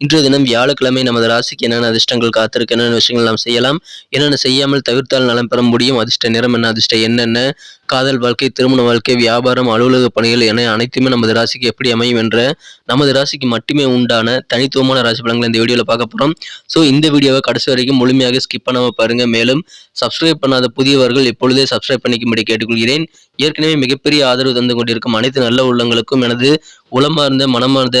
இன்றைய தினம் வியாழக்கிழமை நமது ராசிக்கு என்னென்ன அதிர்ஷ்டங்கள் காத்திருக்கு என்னென்ன விஷயங்கள் நாம் செய்யலாம் என்னென்ன செய்யாமல் தவிர்த்தால் நலம் பெற முடியும் அதிர்ஷ்ட நிறம் என்ன அதிர்ஷ்ட என்னென்ன காதல் வாழ்க்கை திருமண வாழ்க்கை வியாபாரம் அலுவலக பணிகள் என அனைத்துமே நமது ராசிக்கு எப்படி அமையும் என்ற நமது ராசிக்கு மட்டுமே உண்டான தனித்துவமான ராசி பலன்களை இந்த வீடியோவில் பார்க்க போகிறோம் ஸோ இந்த வீடியோவை கடைசி வரைக்கும் முழுமையாக ஸ்கிப் பண்ணாமல் பாருங்கள் மேலும் சப்ஸ்கிரைப் பண்ணாத புதியவர்கள் இப்பொழுதே சப்ஸ்கிரைப் பண்ணிக்கும்படி கேட்டுக்கொள்கிறேன். ஏற்கனவே மிகப்பெரிய ஆதரவு தந்து கொண்டிருக்கும் அனைத்து நல்ல உள்ளங்களுக்கும் எனது உளமார்ந்த மனமார்ந்த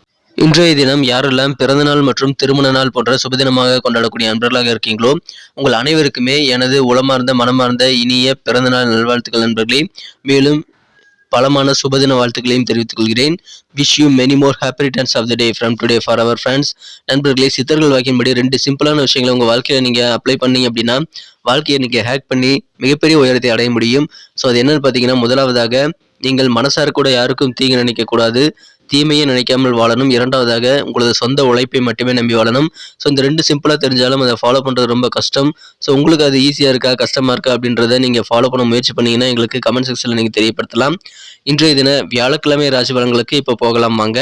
இன்றைய தினம் யாரெல்லாம் பிறந்தநாள் மற்றும் திருமண நாள் போன்ற சுபதினமாக கொண்டாடக்கூடிய நண்பர்களாக இருக்கீங்களோ உங்கள் அனைவருக்குமே எனது உளமார்ந்த மனமார்ந்த இனிய பிறந்தநாள் நல்வாழ்த்துக்கள் நண்பர்களே. மேலும் பலமான சுபதின வாழ்த்துக்களையும் தெரிவித்துக் கொள்கிறேன். Wish you many more happy returns of the day from today for our friends நண்பர்களே சித்தர்கள் வாக்கின்படி ரெண்டு சிம்பிளான விஷயங்களை உங்கள் வாழ்க்கையில் நீங்கள் அப்ளை பண்ணீங்க அப்படின்னா வாழ்க்கையை நீங்கள் ஹேக் பண்ணி மிகப்பெரிய உயரத்தை அடைய முடியும். ஸோ அது என்னன்னு பார்த்தீங்கன்னா முதலாவதாக நீங்கள் மனசார கூட யாருக்கும் தீங்கு நினைக்கக்கூடாது. தீமையை நினைக்காமல் வாழணும். இரண்டாவதாக உங்களது சொந்த உழைப்பை மட்டுமே நம்பி வாழணும். ஸோ இந்த ரெண்டு சிம்பிளாக தெரிஞ்சாலும் அதை ஃபாலோ பண்ணுறது ரொம்ப கஷ்டம். ஸோ உங்களுக்கு அது ஈஸியாக இருக்கா கஷ்டமாக இருக்கா அப்படின்றத நீங்கள் ஃபாலோ பண்ண முயற்சி பண்ணீங்கன்னா எங்களுக்கு கமெண்ட் செக்ஷனில் நீங்கள் தெரியப்படுத்தலாம். இன்றைய தின வியாழக்கிழமை ராசி பலன்களுக்கு இப்போ போகலாம் வாங்க.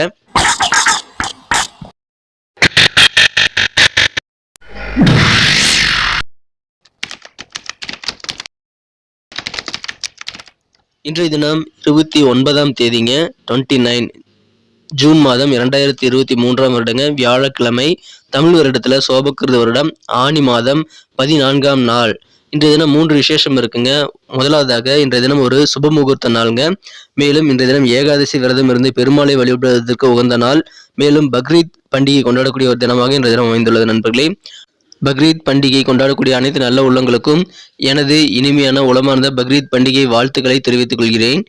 இன்றைய தினம் இருபத்தி ஒன்பதாம் தேதிங்க டுவெண்ட்டி நைன் ஜூன் மாதம் இரண்டாயிரத்தி இருபத்தி மூன்றாம் வருடங்க வியாழக்கிழமை தமிழ் வருடத்தில் சோபக்கிருத வருடம் ஆணி மாதம் பதினான்காம் நாள். இன்றைய தினம் மூன்று விசேஷம் இருக்குங்க. முதலாவதாக இன்றைய தினம் ஒரு சுப முகூர்த்த நாளுங்க. மேலும் இன்றைய தினம் ஏகாதசி விரதம் இருந்து பெருமாளை வழிபடுவதற்கு உகந்த நாள். மேலும் பக்ரீத் பண்டிகை கொண்டாடக்கூடிய ஒரு தினமாக இன்றைய தினம் அமைந்துள்ளது நண்பர்களே. பக்ரீத் பண்டிகை கொண்டாடக்கூடிய அனைத்து நல்ல உள்ளங்களுக்கும் எனது இனிமையான உளமார்ந்த பக்ரீத் பண்டிகை வாழ்த்துக்களை தெரிவித்துக் கொள்கிறேன்.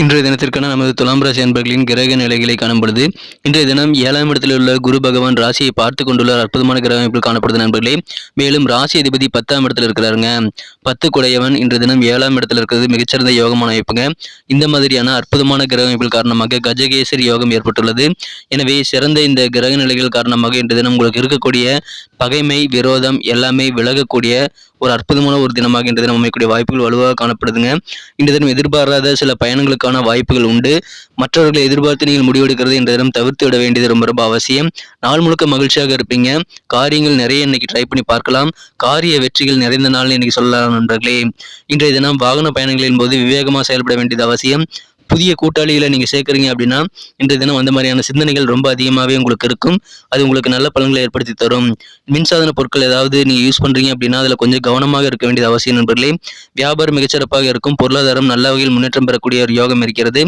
இன்றைய தினத்திற்கான நமது துலாம் ராசி அன்பர்களின் கிரக நிலைகளை காணும் பொழுது இன்றைய தினம் ஏழாம் இடத்தில் உள்ள குரு பகவான் ராசியை பார்த்து கொண்டுள்ள அற்புதமான கிரக அமைப்பில் காணப்படுது நண்பர்களே. மேலும் ராசி அதிபதி பத்தாம் இடத்துல இருக்கிறாருங்க. பத்து குடையவன் இன்றைய தினம் ஏழாம் இடத்துல இருக்கிறது. மிகச்சிறந்த யோகமான அமைப்புங்க. இந்த மாதிரியான அற்புதமான கிரக அமைப்பில் காரணமாக கஜகேசரி யோகம் ஏற்பட்டுள்ளது. எனவே சிறந்த இந்த கிரக நிலைகள் காரணமாக இன்றைய தினம் உங்களுக்கு இருக்கக்கூடிய பகைமை விரோதம் எல்லாமே விலகக்கூடிய ஒரு அற்புதமான ஒரு தினமாக இன்றைய தினம் அமைக்கக்கூடிய வாய்ப்புகள் வலுவாக காணப்படுதுங்க. இன்றைய தினம் எதிர்பாராத சில பயணங்களுக்கான வாய்ப்புகள் உண்டு. மற்றவர்களை எதிர்பார்த்து நீங்கள் முடிவெடுக்கிறது இன்றைய தினம் தவிர்த்து விட வேண்டியது ரொம்ப ரொம்ப அவசியம். நாள் முழுக்க மகிழ்ச்சியாக இருப்பீங்க. காரியங்கள் நிறைய இன்னைக்கு ட்ரை பண்ணி பார்க்கலாம். காரிய வெற்றிகள் நிறைந்த நாள் இன்னைக்கு சொல்லலாம் நண்பர்களே. இன்றைய தினம் வாகன பயணங்களின் போது விவேகமாக செயல்பட வேண்டியது அவசியம். புதிய கூட்டாளிகளை நீங்கள் சேர்க்குறீங்க அப்படின்னா இன்றைய தினம் அந்த மாதிரியான சிந்தனைகள் ரொம்ப அதிகமாகவே உங்களுக்கு இருக்கும். அது உங்களுக்கு நல்ல பலன்களை ஏற்படுத்தி தரும். மின்சாதன பொருட்கள் ஏதாவது நீங்கள் யூஸ் பண்ணுறீங்க அப்படின்னா அதில் கொஞ்சம் கவனமாக இருக்க வேண்டியது அவசியம் நண்பர்களே. வியாபாரம் மிகச்சிறப்பாக இருக்கும். பொருளாதாரம் நல்ல வகையில் முன்னேற்றம் பெறக்கூடிய ஒரு யோகம் இருக்கிறது.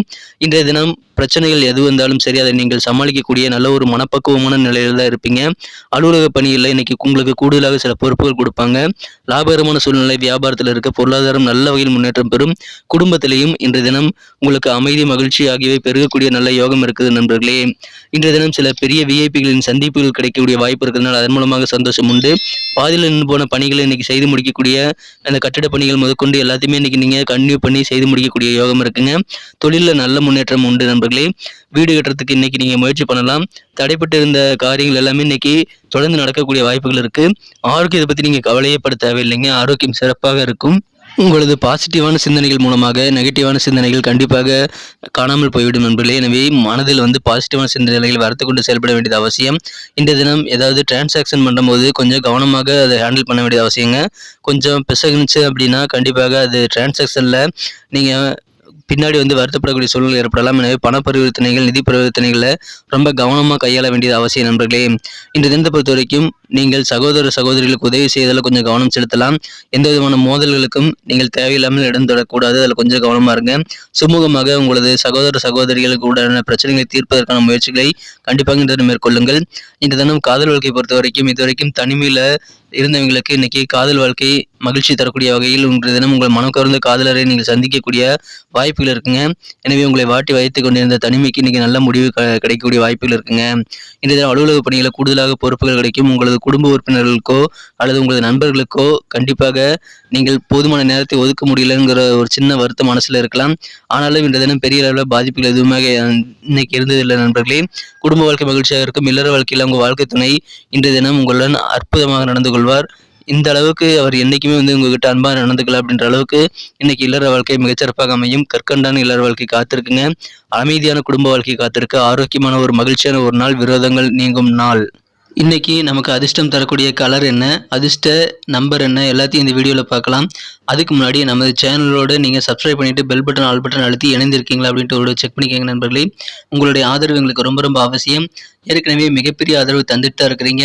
இன்றைய தினம் பிரச்சனைகள் எது வந்தாலும் சரி அதை நீங்கள் சமாளிக்கக்கூடிய நல்ல ஒரு மனப்பக்குவமான நிலையில் தான் இருப்பீங்க. அலுவலக பணியில் இன்னைக்கு உங்களுக்கு கூடுதலாக சில பொறுப்புகள் கொடுப்பாங்க. லாபகரமான சூழ்நிலை வியாபாரத்தில் இருக்க பொருளாதாரம் நல்ல வகையில் முன்னேற்றம் பெறும். குடும்பத்திலையும் இன்றைய தினம் உங்களுக்கு அமைதி மகிழ்ச்சி ஆகியவை பெருகக்கூடிய நல்ல யோகம் இருக்குது நண்பர்களே. இன்றைய தினம் சில பெரிய விஐபிகளின் சந்திப்புகள் கிடைக்கக்கூடிய வாய்ப்பு இருக்கிறதுனால அதன் மூலமாக சந்தோஷம் உண்டு. பாதியில் நின்று போன பணிகளை இன்னைக்கு செய்து முடிக்கக்கூடிய அந்த கட்டிட பணிகள் முதற்கொண்டு எல்லாத்தையுமே இன்னைக்கு நீங்கள் கன்யூ பண்ணி செய்து முடிக்கக்கூடிய யோகம் இருக்குங்க. தொழிலில் நல்ல முன்னேற்றம் உண்டு நண்பர்களே. வீடு கட்டுறதுக்கு இன்னைக்கு நீங்கள் முயற்சி பண்ணலாம். தடைப்பட்டு இருந்த காரியங்கள் எல்லாமே இன்னைக்கு தொடர்ந்து நடக்கக்கூடிய வாய்ப்புகள் இருக்கு. ஆரோக்கியத்தை பற்றி நீங்கள் கவலையே பட தேவையில்லைங்க. ஆரோக்கியம் சிறப்பாக இருக்கும். உங்களது பாசிட்டிவான சிந்தனைகள் மூலமாக நெகட்டிவான சிந்தனைகள் கண்டிப்பாக காணாமல் போய்விடும் நண்பர்களே. எனவே மனதில் வந்து பாசிட்டிவான சிந்தனைகள் வரத்து கொண்டு செயல்பட வேண்டியது அவசியம். இந்த தினம் ஏதாவது டிரான்சாக்ஷன் பண்ணும்போது கொஞ்சம் கவனமாக அதை ஹேண்டில் பண்ண வேண்டியது அவசியங்க. கொஞ்சம் பிசகுனுச்சு அப்படின்னா கண்டிப்பாக அது டிரான்சாக்ஷனில் நீங்கள் பின்னாடி வந்து வருத்தப்படக்கூடிய சூழ்நிலை ஏற்படலாம். எனவே பண பரிவர்த்தனைகள் நிதி பரிவர்த்தனைகளை ரொம்ப கவனமாக கையாள வேண்டியது அவசியம் நண்பர்களே. இந்த தினத்தை பொறுத்த வரைக்கும் நீங்கள் சகோதர சகோதரிகளுக்கு உதவி செய்வதில் கொஞ்சம் கவனம் செலுத்தலாம். எந்த விதமான மோதல்களுக்கும் நீங்கள் தேவையில்லாமல் இடம் தொடக்கூடாது. அதில் கொஞ்சம் கவனமாக இருங்க. சுமூகமாக உங்களது சகோதர சகோதரிகளுக்கு உடனான பிரச்சனைகளை தீர்ப்பதற்கான முயற்சிகளை கண்டிப்பாக இந்த தினம் மேற்கொள்ளுங்கள். இந்த தினம் காதல் வாழ்க்கை பொறுத்த வரைக்கும் இது வரைக்கும் தனிமையில் இருந்தவங்களுக்கு இன்னைக்கு காதல் வாழ்க்கை மகிழ்ச்சி தரக்கூடிய வகையில் உங்கள் தினம் உங்கள் மனம் கவர்ந்த காதலரை நீங்கள் சந்திக்கக்கூடிய வாய்ப்புகள் இருக்குங்க. எனவே உங்களை வாட்டி வைத்து கொண்டிருந்த தனிமைக்கு இன்னைக்கு நல்ல முடிவு க- கிடைக்கக்கூடிய வாய்ப்புகள் இருக்குங்க. இந்த தினம் அலுவலக பணிகளை கூடுதலாக பொறுப்புகள் கிடைக்கும். உங்களது குடும்ப உறுப்பினர்களுக்கோ அல்லது உங்களது நண்பர்களுக்கோ கண்டிப்பாக நீங்கள் போதுமான நேரத்தை ஒதுக்க முடியலங்கிற ஒரு சின்ன வருத்தம் மனசில் இருக்கலாம். ஆனாலும் இந்த தினம் பெரிய அளவில் பாதிப்புகள் எதுவுமே இன்னைக்கு இருந்ததில்லை நண்பர்களே. குடும்ப வாழ்க்கை மகிழ்ச்சியாக இருக்கும். இல்லற வாழ்க்கையில் உங்கள் வாழ்க்கை துணை இன்றைய தினம் உங்களுடன் அற்புதமாக நடந்து கொள்வார். இந்த அளவுக்கு அவர் என்னைக்குமே வந்து உங்ககிட்ட அன்பாக நடந்துக்கல அப்படின்ற அளவுக்கு இன்னைக்கு இல்லற வாழ்க்கை மிகச்சிறப்பாக அமையும். கற்கண்டான இல்லற வாழ்க்கை காத்திருக்குங்க. அமைதியான குடும்ப வாழ்க்கை காத்திருக்கு. ஆரோக்கியமான ஒரு மகிழ்ச்சியான ஒரு நாள் விரோதங்கள் நீங்கும் நாள். இன்னைக்கு நமக்கு அதிர்ஷ்டம் தரக்கூடிய கலர் என்ன? அதிர்ஷ்ட நம்பர் என்ன? எல்லாத்தையும் இந்த வீடியோவில் பார்க்கலாம். அதுக்கு முன்னாடி நமது சேனலோடு நீங்கள் சப்ஸ்கிரைப் பண்ணிட்டு பெல் பட்டன் ஆல் பட்டன் அழுத்தி இணைந்திருக்கீங்களா அப்படின்ட்டு ஒரு செக் பண்ணிக்கோங்க நண்பர்களே. உங்களுடைய ஆதரவு எங்களுக்கு ரொம்ப ரொம்ப அவசியம். ஏற்கனவே மிகப்பெரிய ஆதரவு தந்துட்டு தான் இருக்கிறீங்க.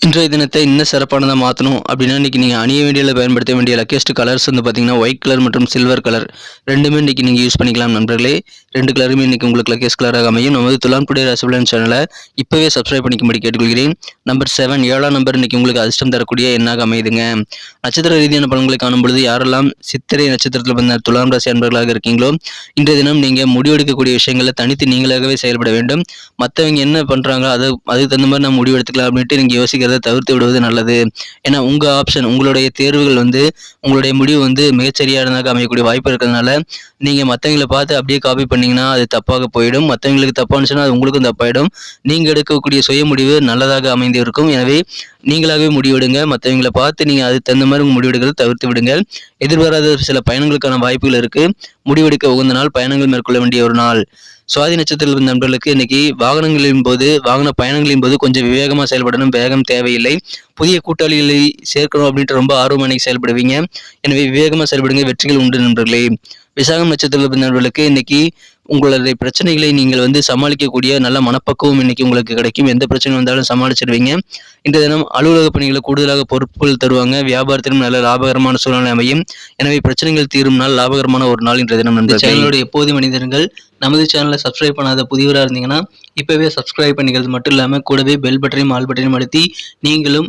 இன்றைய தினத்தை இன்னும் சிறப்பானதாக மாற்றணும் அப்படின்னா இன்றைக்கி நீங்கள் அணிய வேண்டியதில் பயன்படுத்த வேண்டிய லக்கேஸ்ட் கலர்ஸ் வந்து பார்த்தீங்கன்னா ஒயிட் கலர் மற்றும் சில்வர் கலர் ரெண்டுமே இன்றைக்கி நீங்கள் யூஸ் பண்ணிக்கலாம் நண்பர்களே. ரெண்டு கலருமே இன்றைக்கி உங்களுக்கு லக்கேஸ்ட் கலராக அமையும். நமது துலான்புடைய ரசபலன் சேனலை இப்போவே சப்ஸ்கிரைப் பண்ணிக்கும்படி கேட்டுக்கொள்கிறேன். நம்பர் செவன் ஏழாம் நம்பர் இன்றைக்கி உங்களுக்கு அதிர்ஷ்டம் தரக்கூடிய எண்ணாக அமையுதுங்க. நட்சத்திர ரீதியான பலன்களை காணும் பொழுது யாரெல்லாம் சித்திரை நட்சத்திரத்தில் வந்த துலாம் ராசி அன்பர்களாக இருக்கீங்களோ இன்றைய தினம் நீங்கள் முடிவெடுக்கக்கூடிய விஷயங்களை தனித்து நீங்களாகவே செயல்பட வேண்டும். மற்றவங்க என்ன பண்ணுறாங்களோ அது அதுக்கு தகுந்த மாதிரி நான் முடிவெடுத்துக்கலாம் அப்படின்ட்டு நீங்கள் யோசிக்க யோசிக்கிறத தவிர்த்து விடுவது நல்லது. ஏன்னா உங்கள் ஆப்ஷன் உங்களுடைய தேர்வுகள் வந்து உங்களுடைய முடிவு வந்து மிகச்சரியானதாக அமையக்கூடிய வாய்ப்பு இருக்கிறதுனால நீங்கள் மற்றவங்களை பார்த்து அப்படியே காப்பி பண்ணிங்கன்னா அது தப்பாக போயிடும். மற்றவங்களுக்கு தப்பானுச்சுன்னா அது உங்களுக்கும் தப்பாயிடும். நீங்கள் எடுக்கக்கூடிய சுய முடிவு நல்லதாக அமைந்து இருக்கும் எனவே நீங்களாகவே முடிவெடுங்க. மற்றவங்களை பார்த்து நீங்கள் அதுக்கு தகுந்த மாதிரி உங்கள் முடிவெடுக்கிறத தவிர்த்து விடுங்க எதிர்பாராத சில பயணங்களுக்கான வாய்ப்புகள் இருக்குது முடிவெடுக்க உகந்த நாள் பயணங்கள் மேற்கொள்ள வேண்டிய ஒரு நாள். சுவாதி நட்சத்திரத்தில் இருந்த நண்பர்களுக்கு இன்னைக்கு வாகனங்களின் போது வாகன பயணங்களின் போது கொஞ்சம் விவேகமாக செயல்படணும் வேகம் தேவையில்லை. புதிய கூட்டாளிகளை சேர்க்கணும் அப்படின்ட்டு ரொம்ப ஆர்வம் இன்னைக்கு செயல்படுவீங்க. எனவே விவேகமாக செயல்படுங்க வெற்றிகள் உண்டு நண்பர்களே. விசாகம் நட்சத்திரத்தில் நண்பர்களுக்கு இன்னைக்கு உங்களுடைய பிரச்சனைகளை நீங்கள் வந்து சமாளிக்கக்கூடிய நல்ல மனப்பக்குவம் இன்னைக்கு உங்களுக்கு கிடைக்கும். எந்த பிரச்சனை வந்தாலும் சமாளிச்சிடுவீங்க இந்த தினம் அலுவலக பணிகளை கூடுதலாக பொறுப்புகள் தருவாங்க. வியாபாரத்திலும் நல்ல லாபகரமான சூழ்நிலை அமையும். எனவே பிரச்சனைகள் தீரும் நாள் லாபகரமான ஒரு நாள் இன்றைய தினம். இந்த சேனலோட எப்போது மனிதர்கள் நமது சேனலை சப்ஸ்கிரைப் பண்ணாத புதியவராக இருந்தீங்கன்னா இப்போவே சப்ஸ்கிரைப் பண்ணிக்கிறது மட்டும் இல்லாமல் கூடவே பெல் பட்டனையும் ஆல் பட்டனையும் அழுத்தி நீங்களும்